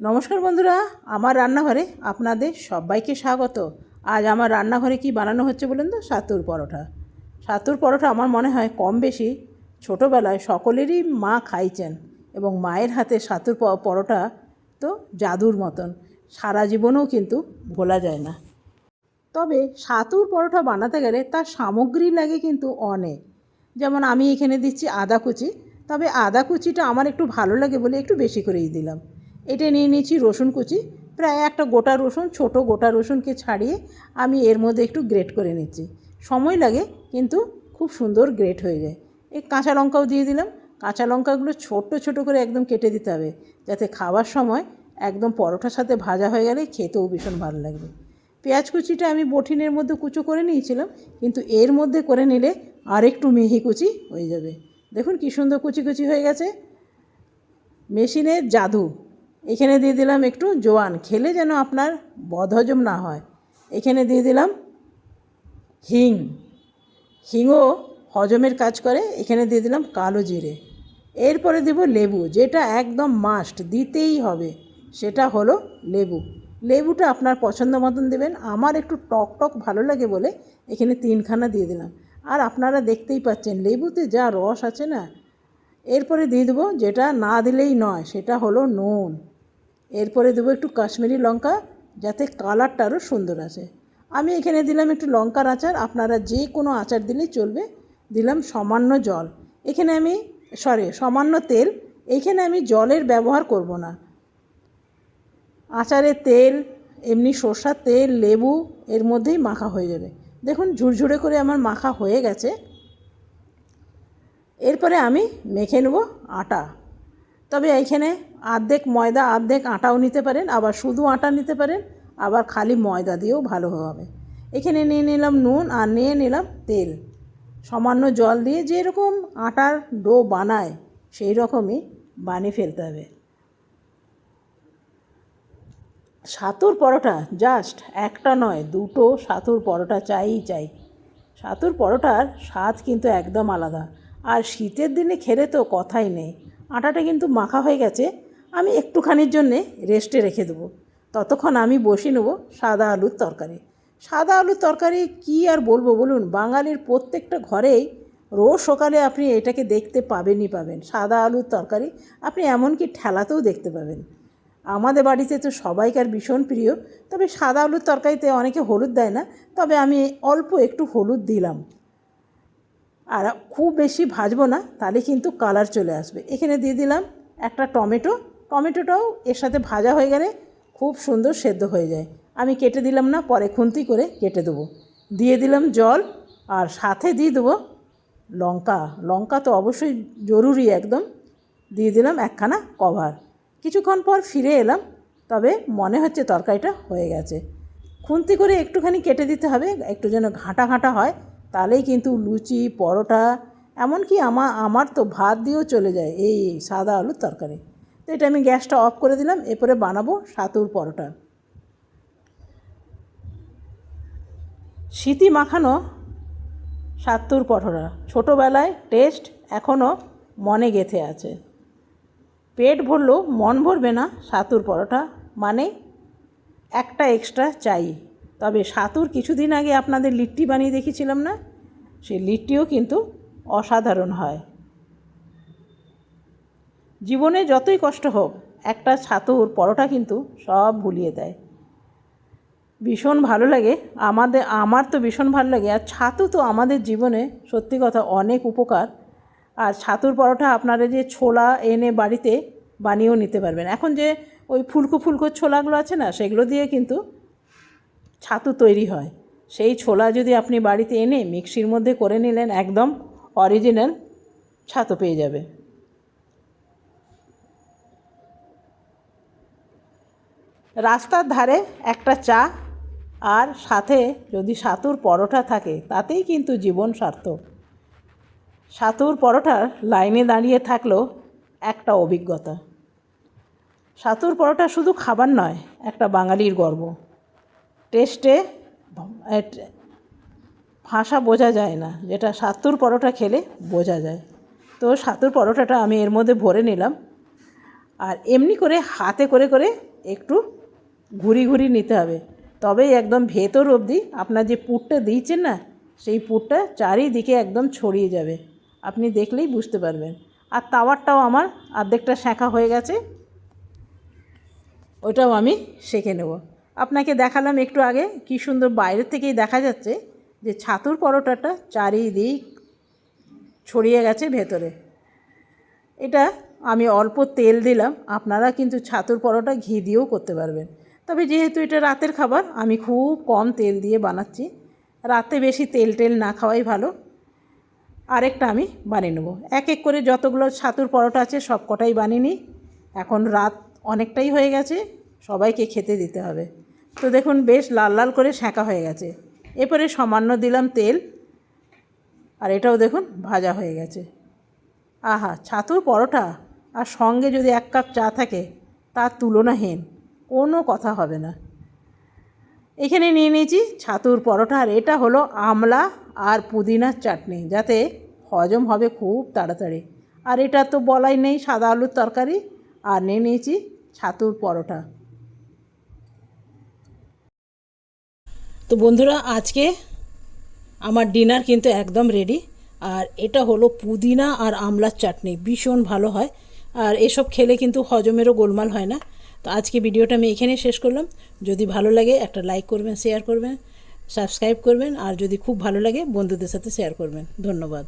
নমস্কার বন্ধুরা, আমার রান্নাঘরে আপনাদের সবাইকে স্বাগত। আজ আমার রান্নাঘরে কি বানানো হচ্ছে বলুন তো? সাতুর পরোটা। সাতুর পরোটা আমার মনে হয় কম বেশি ছোটোবেলায় সকলেরই মা খাইছেন এবং মায়ের হাতে সাতুর পরোটা তো জাদুর মতন। সারা জীবনেও কিন্তু ভোলা যায় না। তবে সাতুর পরোটা বানাতে গেলে তার সামগ্রী লাগে কিন্তু অনেক। যেমন আমি এখানে দিচ্ছি আদা কুচি, তবে আদা কুচিটা আমার একটু ভালো লাগে বলে একটু বেশি করেই দিলাম। এটা নিয়ে নিয়েছি রসুন কুচি। প্রায় একটা গোটা রসুন, ছোট গোটা রসুনকে ছাড়িয়ে আমি এর মধ্যে একটু গ্রেট করে নিচ্ছি। সময় লাগে, কিন্তু খুব সুন্দর গ্রেট হয়ে যায়। এই কাঁচা লঙ্কাও দিয়ে দিলাম। কাঁচা লঙ্কাগুলো ছোট্ট ছোট করে একদম কেটে দিতে হবে, যাতে খাওয়ার সময় একদম পরোটার সাথে ভাজা হয়ে গেলে খেতেও ভীষণ ভালো লাগবে। পেঁয়াজ কুচিটা আমি বঠিনের মধ্যে কুচো করে নিয়েছিলাম, কিন্তু এর মধ্যে করে নিলে আরেকটু মিহি কুচি হয়ে যাবে। দেখুন কী সুন্দর কুচি কুচি হয়ে গেছে। মেশিনের জাদু। এখানে দিয়ে দিলাম একটু জোয়ান, খেলে যেন আপনার বদহজম না হয়। এখানে দিয়ে দিলাম হিং। হিংও হজমের কাজ করে, এখানে দিয়ে দিলাম কালো জিরে। এরপরে দেব লেবু, যেটা একদম মাস্ট দিতেই হবে। সেটা হলো লেবু। লেবুটা আপনার পছন্দ মতন দেবেন। আমার একটু টক টক ভালো লাগে বলে এখানে তিনখানা দিয়ে দিলাম। আর আপনারা দেখতেই পাচ্ছেন, লেবুতে যা রস আছে না, এরপরে দিয়ে দেবো যেটা না দিলেই নয়, সেটা হলো নুন। এরপরে দেবো একটু কাশ্মীরি লঙ্কা, যাতে কালারটা আরও সুন্দর আসে। আমি এখানে দিলাম একটু লঙ্কার আচার, আপনারা যে কোনো আচার দিলেই চলবে। দিলাম সামান্য জল। এখানে আমি সরি সামান্য তেল। এখানে আমি জলের ব্যবহার করব না। আচারের তেল, এমনি সর্ষার তেল, লেবু, এর মধ্যেই মাখা হয়ে যাবে। দেখুন, ঝুরঝুরে করে আমার মাখা হয়ে গেছে। এরপরে আমি মেখে নেব আটা। তবে এইখানে আর্ধেক ময়দা, আর্ধেক আটাও নিতে পারেন, আবার শুধু আটা নিতে পারেন, আবার খালি ময়দা দিয়েও ভালো হবে। এখানে নিয়ে নিলাম নুন আর নিয়ে নিলাম তেল। সামান্য জল দিয়ে যেরকম আটার ডো বানায় সেই রকমই বানিয়ে ফেলতে হবে। সাতুর পরোটা জাস্ট একটা নয়, দুটো সাতুর পরোটা চাইই চাই। সাতুর পরোটার স্বাদ কিন্তু একদম আলাদা। আর শীতের দিনে খেলে তো কথাই নেই। আটাটা কিন্তু মাখা হয়ে গেছে, আমি একটুখানির জন্যে রেস্টে রেখে দেবো। ততক্ষণ আমি বসিয়ে নেব সাদা আলুর তরকারি। সাদা আলুর তরকারি কি আর বলব বলুন, বাঙালির প্রত্যেকটা ঘরেই রোজ সকালে আপনি এটাকে দেখতে পাবেনই পাবেন, সাদা আলুর তরকারি। আপনি এমনকি ঠেলাতেও দেখতে পাবেন। আমাদের বাড়িতে তো সবাইকার ভীষণ প্রিয়, তবে সাদা আলুর তরকারিতে অনেকে হলুদ দেয় না, তবে আমি অল্প একটু হলুদ দিলাম। আর খুব বেশি ভাজবো না, তাহলে কিন্তু কালার চলে আসবে। এখানে দিয়ে দিলাম একটা টমেটো। টমেটোটাও এর সাথে ভাজা হয়ে গেলে খুব সুন্দর সেদ্ধ হয়ে যায়। আমি কেটে দিলাম না, পরে খুন্তি করে কেটে দেবো। দিয়ে দিলাম জল আর সাথে দিয়ে দেবো লঙ্কা। লঙ্কা তো অবশ্যই জরুরি একদম। দিয়ে দিলাম একখানা কভার। কিছুক্ষণ পর ফিরে এলাম, তবে মনে হচ্ছে তরকারিটা হয়ে গেছে। খুন্তি করে একটুখানি কেটে দিতে হবে, একটু যেন ঘাঁটা ঘাঁটা হয়। তাহলেই কিন্তু লুচি, পরোটা, এমনকি আমার আমার তো ভাত দিয়েও চলে যায় এই সাদা আলুর তরকারি। তো এটা আমি গ্যাসটা অফ করে দিলাম, এরপরে বানাবো সাতুর পরোটা। স্মৃতি মাখানো সাত্তুর পরোটা, ছোটোবেলায় টেস্ট এখনও মনে গেঁথে আছে। পেট ভরলেও মন ভরবে না সাতুর পরোটা মানে একটা এক্সট্রা চাই। তবে সাতুর কিছুদিন আগে আপনাদের লিট্টি বানিয়ে দেখিয়েছিলাম না? সেই লিট্টিও কিন্তু অসাধারণ হয়। জীবনে যতই কষ্ট হোক, একটা ছাতুর পরোটা কিন্তু সব ভুলিয়ে দেয়। ভীষণ ভালো লাগে, আমাদের, আমার তো ভীষণ ভালো লাগে। আর ছাতু তো আমাদের জীবনে সত্যি কথা অনেক উপকার। আর ছাতুর পরোটা আপনারা যে ছোলা এনে বাড়িতে বানিয়েও নিতে পারবেন। এখন যে ওই ফুলকো ফুলকো ছোলাগুলো আছে না, সেগুলো দিয়ে কিন্তু ছাতু তৈরি হয়। সেই ছোলা যদি আপনি বাড়িতে এনে মিক্সির মধ্যে করে নিলেন, একদম অরিজিনাল ছাতু পেয়ে যাবে। রাস্তার ধারে একটা চা আর সাথে যদি সাতুর পরোটা থাকে, তাতেই কিন্তু জীবন সার্থক। সাতুর পরোটার লাইনে দাঁড়িয়ে থাকলেও একটা অভিজ্ঞতা। সাতুর পরোটা শুধু খাবার নয়, একটা বাঙালির গর্ব। টেস্টে ভাষা বোঝা যায় না। যেটা সাতুর পরোটা খেলে বোঝা যায়। তো সাতুর পরোটাটা আমি এর মধ্যে ভরে নিলাম। আর এমনি করে হাতে করে করে একটু ঘুরি ঘুরি নিতে হবে। তবেই একদম ভেতর অবধি আপনার যে পুরটা দিয়েছেন না, সেই পুরটা চারিদিকে একদম ছড়িয়ে যাবে। আপনি দেখলেই বুঝতে পারবেন। আর তাওয়ারটাও আমার অর্ধেকটা শাঁখা হয়ে গেছে। ওইটাও আমি সেঁকে নেব। আপনাকে দেখালাম একটু আগে কি সুন্দর বাইরের থেকেই দেখা যাচ্ছে যে ছাতুর পরোটাটা চারিদিক ছড়িয়ে গেছে ভেতরে। এটা আমি অল্প তেল দিলাম, আপনারা কিন্তু ছাতুর পরোটা ঘি দিয়েও করতে পারবেন। তবে যেহেতু এটা রাতের খাবার, আমি খুব কম তেল দিয়ে বানাচ্ছি। রাতে বেশি তেল টেল না খাওয়াই ভালো। আরেকটা আমি বানিয়ে নেব। এক এক করে যতগুলো ছাতুর পরোটা আছে সব কটাই বানিয়ে নিই। এখন রাত অনেকটাই হয়ে গেছে। সবাইকে খেতে দিতে হবে। তো দেখুন, বেশ লাল লাল করে সেঁকা হয়ে গেছে। এরপরে সামান্য দিলাম তেল। আর এটাও দেখুন, ভাজা হয়ে গেছে। আহা, ছাতুর পরোটা? আর সঙ্গে যদি এক কাপ চা থাকে, তার তুলনাহীন। কোনো কথা হবে না। এখানে নিয়ে নিয়েছি ছাতুর পরোটা, আর এটা হলো আমলা আর পুদিনার চাটনি, যাতে হজম হবে খুব তাড়াতাড়ি। আর এটা তো বলাই নেই সাদা আলুর তরকারি। আর নিয়ে নিয়েছি ছাতুর পরোটা। তো বন্ধুরা, আজকে আমার ডিনার কিন্তু একদম রেডি আর এটা হলো পুদিনা আর আমলার চাটনি, ভীষণ ভালো হয়। আর এসব খেলে কিন্তু হজমেরও গোলমাল হয় না। তো আজকে ভিডিওটা আমি এখানেই শেষ করলাম। যদি ভালো লাগে, একটা লাইক করবেন শেয়ার করবেন সাবস্ক্রাইব করবেন। আর যদি খুব ভালো লাগে, বন্ধুদের সাথে শেয়ার করবেন। ধন্যবাদ।